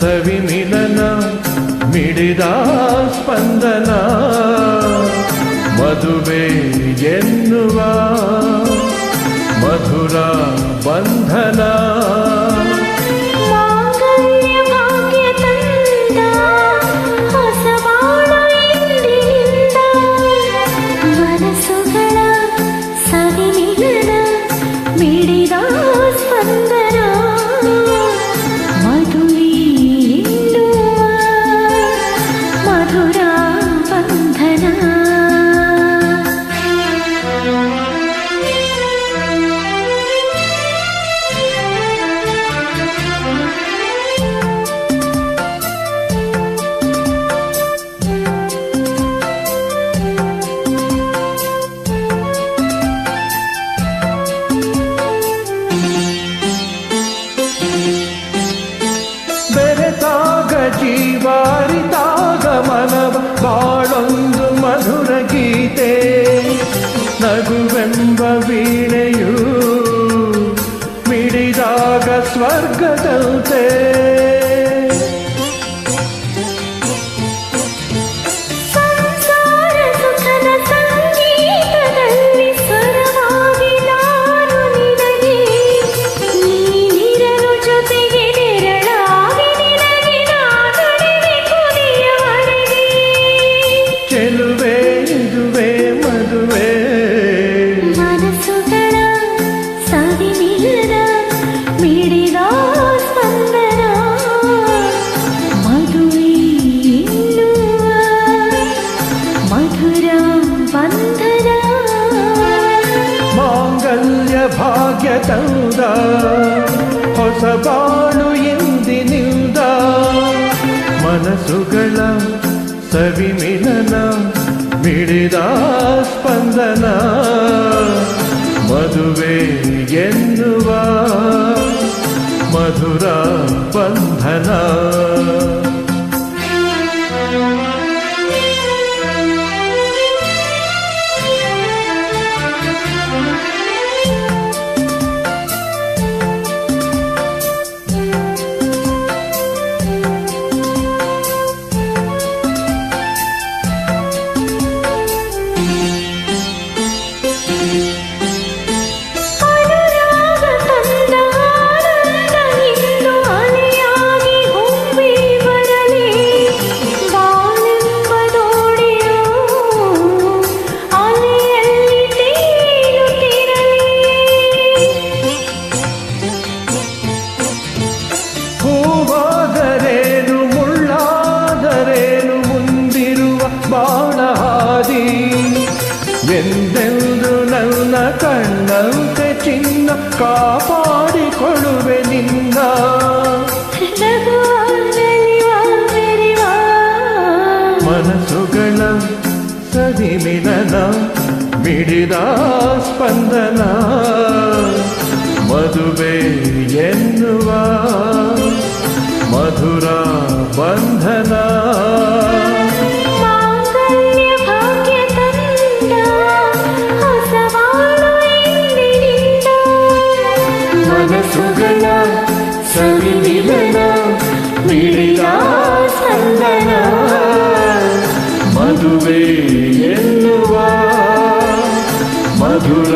ಸವಿಮಿಲನ ಮಿಡಿದ ಸ್ಪಂದನ ಮದುವೆ ಎನ್ನುವ ಮಧುರ ಬಂಧನ ಮಾಂಗಲ್ಯ ಭಾಗ್ಯ ತಂದ ಹೊಸಬಾಳು ಇಂದಿನಿಂದ ಮನಸ್ಸುಗಳ ಸವಿಮಿಲನ ಮಿಡಿದ ಸ್ಪಂದನ ಬೆರೆತಾಗ ಜೀವಾರಿತಾಗ ಮನವ ಬಾಳೊಂದು ಮಧುರ ಗೀತೆ ನಗುವೆಂಬ ವೀಣೆಯು ಮಿಡಿದಾಗ ಸ್ವರ್ಗದಂತೆ ಚೆಲುವೆ ಇದುವೆ ಮದುವೆ ಮನಸ್ಸುಗಳ ಸವಿಮಿಲನ ಮಿಡಿದ ಸ್ಪಂದನ ಮದುವೆ ಎನ್ನುವ ಮಧುರ ಬಂಧನ ಮಾಂಗಲ್ಯ ಭಾಗ್ಯ ತಂದ ಹೊಸ ಬಾಳು ಎಂದಿನಿಂದ ಮನಸ್ಸುಗಳ ಸವಿಮಿಲನ ಮಿಡಿದ ಸ್ಪಂದನ ಮದುವೆ ಎನ್ನುವ ಕಳಂಕ ಚಿನ್ನ ಕಾಪಾಡಿಕೊಳ್ಳುವೆ ನಿನ್ನ. ಮನಸ್ಸುಗಳ ಸದಿ ಮಿಲನ ಬಿಡಿದ ಸ್ಪಂದನ. ಮದುವೆ ಎನ್ನುವ ಮಧುರ ಬಂಧನ. ಮದುವೆ ಎನ್ನುವ ಮಧುರ